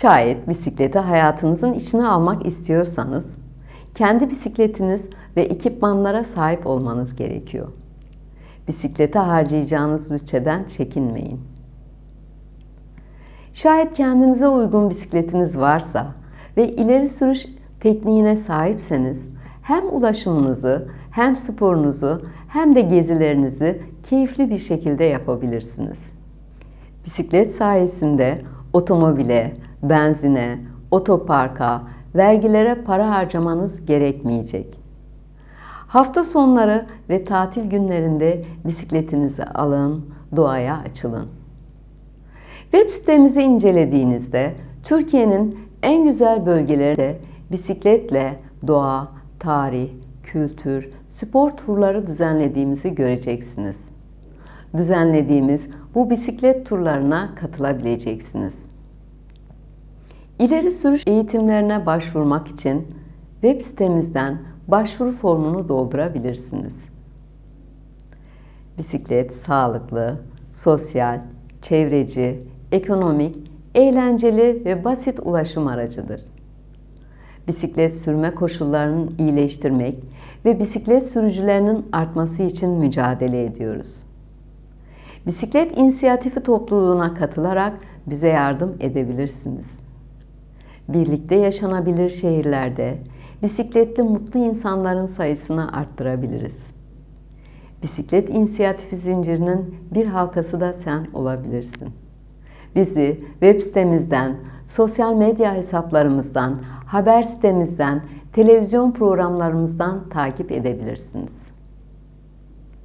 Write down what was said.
Şayet bisikleti hayatınızın içine almak istiyorsanız, kendi bisikletiniz ve ekipmanlara sahip olmanız gerekiyor. Bisiklete harcayacağınız bütçeden çekinmeyin. Şayet kendinize uygun bisikletiniz varsa ve ileri sürüş tekniğine sahipseniz hem ulaşımınızı hem sporunuzu hem de gezilerinizi keyifli bir şekilde yapabilirsiniz. Bisiklet sayesinde otomobile, benzine, otoparka, vergilere para harcamanız gerekmeyecek. Hafta sonları ve tatil günlerinde bisikletinizi alın, doğaya açılın. Web sitemizi incelediğinizde Türkiye'nin en güzel bölgelerinde bisikletle doğa, tarih, kültür, spor turları düzenlediğimizi göreceksiniz. Düzenlediğimiz bu bisiklet turlarına katılabileceksiniz. İleri sürüş eğitimlerine başvurmak için web sitemizden başvuru formunu doldurabilirsiniz. Bisiklet sağlıklı, sosyal, çevreci, ekonomik, eğlenceli ve basit ulaşım aracıdır. Bisiklet sürme koşullarını iyileştirmek ve bisiklet sürücülerinin artması için mücadele ediyoruz. Bisiklet inisiyatifi topluluğuna katılarak bize yardım edebilirsiniz. Birlikte yaşanabilir şehirlerde bisikletli mutlu insanların sayısını arttırabiliriz. Bisiklet inisiyatifi zincirinin bir halkası da sen olabilirsin. Bizi web sitemizden, sosyal medya hesaplarımızdan, haber sitemizden, televizyon programlarımızdan takip edebilirsiniz.